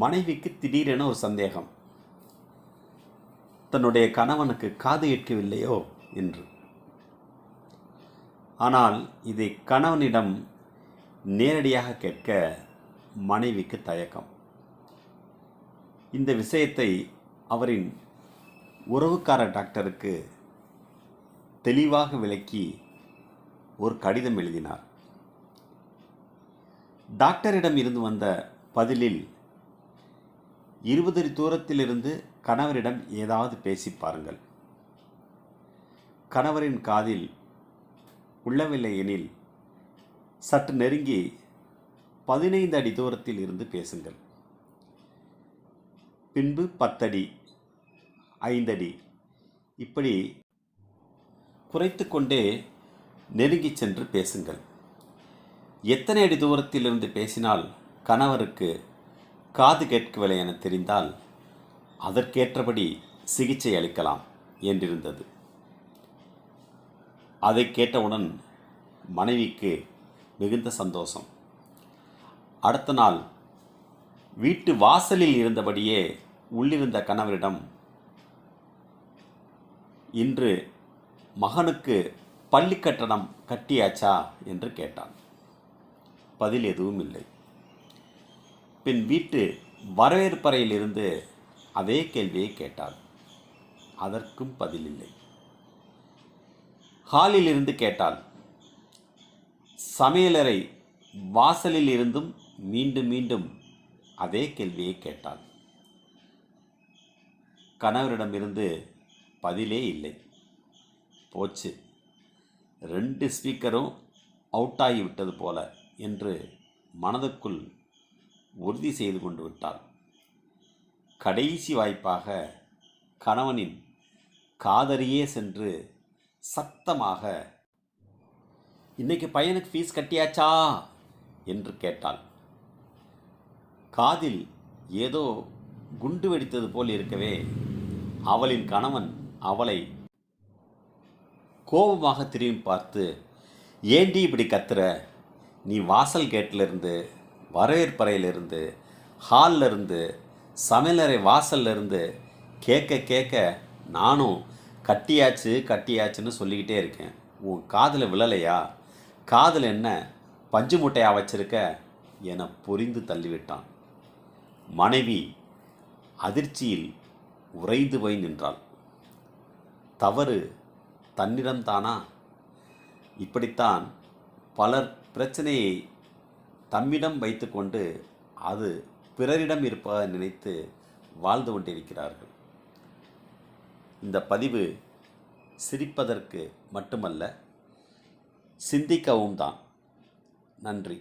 மனைவிக்கு திடீரென ஒரு சந்தேகம். தன்னுடைய கணவனுக்கு காது எட்கவில்லையோ என்று. ஆனால் இதை கணவனிடம் நேரடியாக கேட்க மனைவிக்கு தயக்கம். இந்த விஷயத்தை அவரின் உறவுக்கார டாக்டருக்கு தெளிவாக விளக்கி ஒரு கடிதம் எழுதினார். டாக்டரிடம் இருந்து வந்த பதிலில் இருபது தூரத்திலிருந்து கணவரிடம் ஏதாவது பேசி பாருங்கள். கணவரின் காதில் உள்ளவில்லை எனில் சற்று நெருங்கி பதினைந்து அடி தூரத்தில் இருந்து பேசுங்கள். பின்பு பத்தடி ஐந்தடி இப்படி குறைத்து கொண்டே நெருங்கி சென்று பேசுங்கள். எத்தனை அடி தூரத்திலிருந்து பேசினால் கணவருக்கு காது கேட்கவில்லை என தெரிந்தால் அதற்கேற்றபடி சிகிச்சை அளிக்கலாம் என்றிருந்தது. அதை கேட்டவுடன் மனைவிக்கு மிகுந்த சந்தோஷம். அடுத்த நாள் வீட்டு வாசலில் இருந்தபடியே உள்ளிருந்த கணவரிடம் இன்று மகனுக்கு பள்ளி கட்டணம் கட்டியாச்சா? என்று கேட்டான். பதில் எதுவும் இல்லை. பின் வீட்டு வரவேற்பறையிலிருந்து அதே கேள்வியை கேட்டாள் அதற்கும் பதில் இல்லை ஹாலில் இருந்து கேட்டாள் சமையலறை வாசலில் இருந்தும் மீண்டும் மீண்டும் அதே கேள்வியை கேட்டாள் கணவரிடமிருந்து பதிலே இல்லை. போச்சு ரெண்டு ஸ்பீக்கரும் அவுட் ஆகிவிட்டது போல என்று மனதுக்குள் உறுதி செய்து கொண்டு விட்டாள் கடைசி வாய்ப்பாக கணவனின் காதறியே சென்று சத்தமாக இன்னைக்கு பையனுக்கு ஃபீஸ் கட்டியாச்சா? என்று கேட்டாள். காதில் ஏதோ குண்டு வெடித்தது போல் இருக்கவே அவளின் கணவன் அவளை கோபமாக திரும்பி பார்த்து ஏண்டி இப்படி கத்துற? நீ வாசல் கேட்டிலிருந்து வரவேற்பறையிலிருந்து ஹாலிலிருந்து சமையலறை வாசல்லிருந்து கேட்க கேட்க நானும் கட்டியாச்சு கட்டியாச்சுன்னு சொல்லிக்கிட்டே இருக்கேன். உன் காதில் விழலையா? காதில் என்ன பஞ்சு முட்டையாக வச்சிருக்க? என புரிந்து தள்ளிவிட்டான். மனைவி அதிர்ச்சியில் உறைந்து போய் நின்றாள். தவறு தன்னிடம்தானா? இப்படித்தான் பலர் பிரச்சனையை தம்மிடம் வைத்துக்கொண்டு அது பிறரிடம் இருப்பதாக நினைத்து வாழ்ந்து கொண்டிருக்கிறார்கள். இந்த பதிவு சிரிப்பதற்கு மட்டுமல்ல சிந்திக்கவும் தான். நன்றி.